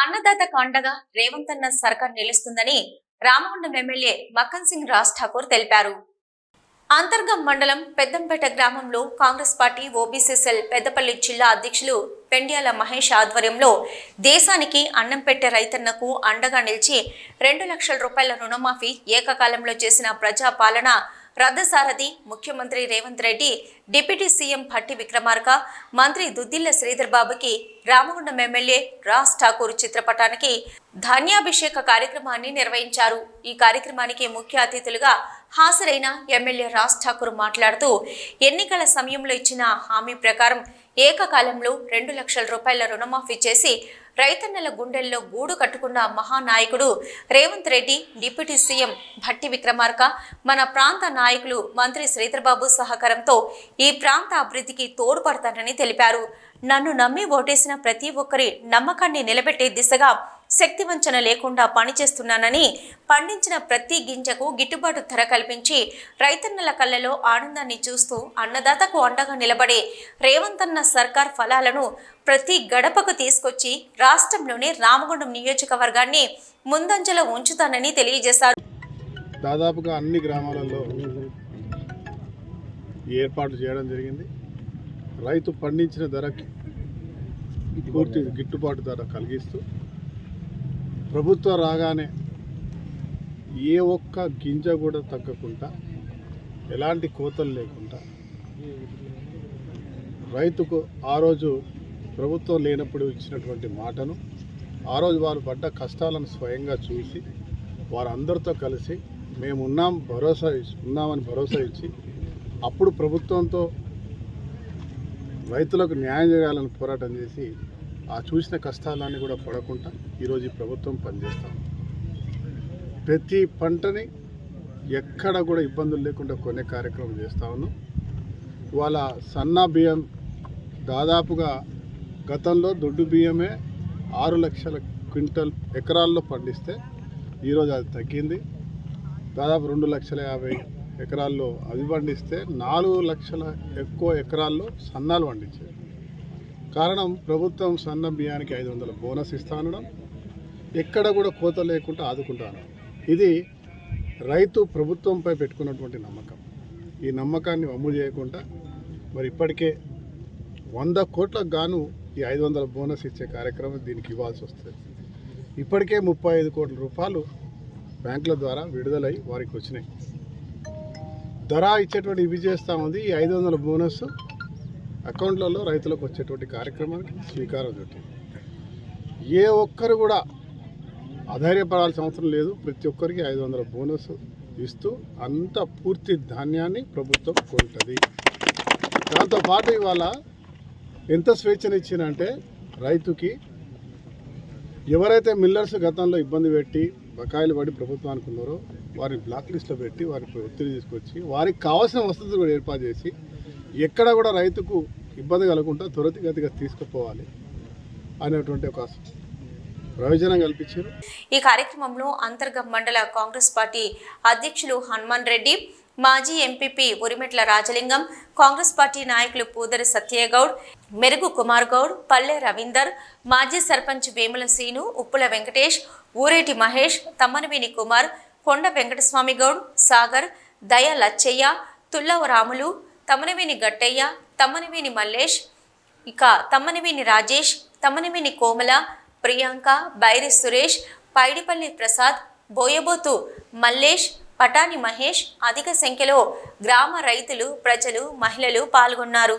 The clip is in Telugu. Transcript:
అన్నదాతకు అండగా రేవంత్ అన్న సర్కార్ నిలుస్తుందని రామగుండం ఎమ్మెల్యే మక్కన్ సింగ్ రాజ్ ఠాకూర్ తెలిపారు. అంతర్గం మండలం పెద్దంపేట గ్రామంలో Congress party OBC cell Peddapalli జిల్లా అధ్యక్షులు పెండ్యాల మహేష్ ఆధ్వర్యంలో దేశానికి అన్నం పెట్టే రైతన్నకు అండగా నిలిచి రెండు లక్షల రూపాయల రుణమాఫీ ఏకకాలంలో చేసిన ప్రజా పాలన రథసారథి ముఖ్యమంత్రి రేవంత్ రెడ్డి డిప్యూటీ సీఎం భట్టి విక్రమార్క మంత్రి దుద్దిల్ల శ్రీధర్ బాబుకి రామగుండం ఎమ్మెల్యే రాజ్ ఠాకూర్ చిత్రపటానికి ధాన్యాభిషేక కార్యక్రమాన్ని నిర్వహించారు. ఈ కార్యక్రమానికి ముఖ్య అతిథులుగా హాజరైన ఎమ్మెల్యే రాజ్ ఠాకూర్ మాట్లాడుతూ ఎన్నికల సమయంలో ఇచ్చిన హామీ ప్రకారం ఏకకాలంలో రెండు లక్షల రూపాయల రుణమాఫీ చేసి రైతన్నల గుండెల్లో గూడు కట్టుకున్న మహానాయకుడు రేవంత్ రెడ్డి డిప్యూటీ సీఎం భట్టి విక్రమార్క మన ప్రాంత నాయకులు మంత్రి శ్రీధర్బాబు సహకారంతో ఈ ప్రాంత అభివృద్ధికి తోడ్పడతానని తెలిపారు. నన్ను నమ్మి ఓటేసిన ప్రతి ఒక్కరి నమ్మకాన్ని నిలబెట్టే దిశగా శక్తివంచన లేకుండా పనిచేస్తున్నానని పండించిన ప్రతి గింజకు గిట్టుబాటు ధర కల్పించి రైతన్నల కళ్ళలో ఆనందాన్ని చూస్తూ అన్నదాతకు అండగా నిలబడే రేవంత్ అన్న సర్కార్ ఫలాలను ప్రతి గడపకు తీసుకొచ్చి రాష్ట్రంలోని రామగుండం నియోజకవర్గాన్ని ముందంజలో ఉంచుతానని తెలియజేశారు. దాదాపుగా అన్ని గ్రామాలలో ఏర్పాటు చేయడం జరిగింది. రైతు పండించిన ధరకి పూర్తి గిట్టుబాటు ధర కలిగిస్తూ ప్రభుత్వం రాగానే ఏ ఒక్క గింజ కూడా తగ్గకుండా ఎలాంటి కోతలు లేకుండా రైతుకు ఆ రోజు ప్రభుత్వం లేనప్పుడు ఇచ్చినటువంటి మాటను ఆ రోజు వారు పడ్డ కష్టాలను స్వయంగా చూసి వారందరితో కలిసి మేము ఉన్నాం భరోసా ఉన్నామని భరోసా ఇచ్చి అప్పుడు ప్రభుత్వంతో రైతులకు న్యాయం చేయాలని పోరాటం చేసి ఆ చూసిన కష్టాలన్నీ కూడా పడకుండా ఈరోజు ఈ ప్రభుత్వం పనిచేస్తాం ప్రతి పంటని ఎక్కడ కూడా ఇబ్బందులు లేకుండా కొనే కార్యక్రమం చేస్తా ఉన్నాం. వాళ్ళ సన్న బియ్యం దాదాపుగా గతంలో దొడ్డు బియ్యమే ఆరు లక్షల క్వింటల్ ఎకరాల్లో పండిస్తే ఈరోజు అది తగ్గింది. దాదాపు రెండు లక్షల యాభై ఎకరాల్లో అది పండిస్తే నాలుగు లక్షల ఎక్కువ ఎకరాల్లో సన్నాలు పండించాయి కారణం ప్రభుత్వం సన్న బియ్యానికి ఐదు వందల బోనస్ ఇస్తానడం. ఎక్కడ కూడా కోత లేకుండా ఆదుకుంటాను. ఇది రైతు ప్రభుత్వంపై పెట్టుకున్నటువంటి నమ్మకం. ఈ నమ్మకాన్ని అమలు చేయకుండా మరి ఇప్పటికే వంద కోట్లకు గాను ఈ ఐదు వందల బోనస్ ఇచ్చే కార్యక్రమం దీనికి ఇవ్వాల్సి వస్తుంది. ఇప్పటికే ముప్పై ఐదు కోట్ల రూపాయలు బ్యాంకుల ద్వారా విడుదలై వారికి వచ్చినాయి. ధర ఇచ్చేటువంటి ఇవి చేస్తూ ఉంది. ఈ ఐదు వందల బోనస్ అకౌంట్లలో రైతులకు వచ్చేటువంటి కార్యక్రమానికి శ్రీకారం చుట్టింది. ఏ ఒక్కరు కూడా అధైర్యపడాల్సిన అవసరం లేదు. ప్రతి ఒక్కరికి ఐదు వందల బోనస్ ఇస్తూ అంత పూర్తి ధాన్యాన్ని ప్రభుత్వం కొంటుంది. దాంతోపాటు ఇవాళ ఎంత స్వేచ్ఛనిచ్చిందంటే రైతుకి ఎవరైతే మిల్లర్స్ గతంలో ఇబ్బంది పెట్టి బకాయిలు పడి ప్రభుత్వానికి ఉన్నారో వారిని బ్లాక్ లిస్ట్లో పెట్టి వారికి ఒత్తిడి తీసుకొచ్చి వారికి కావాల్సిన వసతులు కూడా ఏర్పాటు చేసి ఎక్కడ కూడా రైతుకు ఇబ్బంది కలగకుండా త్వరితగతిగా తీసుకుపోవాలి అనేటువంటి ఒక ప్రయోజనం కల్పించారు. ఈ కార్యక్రమంలో అంతర్గం మండల కాంగ్రెస్ పార్టీ అధ్యక్షులు హనుమాన్ రెడ్డి మాజీ ఎంపీపీ ఉరిమెట్ల రాజలింగం కాంగ్రెస్ పార్టీ నాయకులు పూదరి సత్యగౌడ్ మెరుగు కుమార్ గౌడ్ పల్లె రవీందర్ మాజీ సర్పంచ్ వేముల సీను ఉప్పుల వెంకటేష్ ఊరేటి మహేష్ తమ్మనవేని కుమార్ కొండ వెంకటస్వామి గౌడ్ సాగర్ దయ లచ్చయ్య తుల్లవ రాములు తమనవేని గట్టయ్య తమ్మనవేని మల్లేష్ ఇక తమ్మనవేని రాజేష్ తమ్మనవేని కోమల ప్రియాంక బైరి సురేష్ పైడిపల్లి ప్రసాద్ బోయబోతు మల్లేష్ పటాని మహేష్ అధిక సంఖ్యలో గ్రామ రైతులు ప్రజలు మహిళలు పాల్గొన్నారు.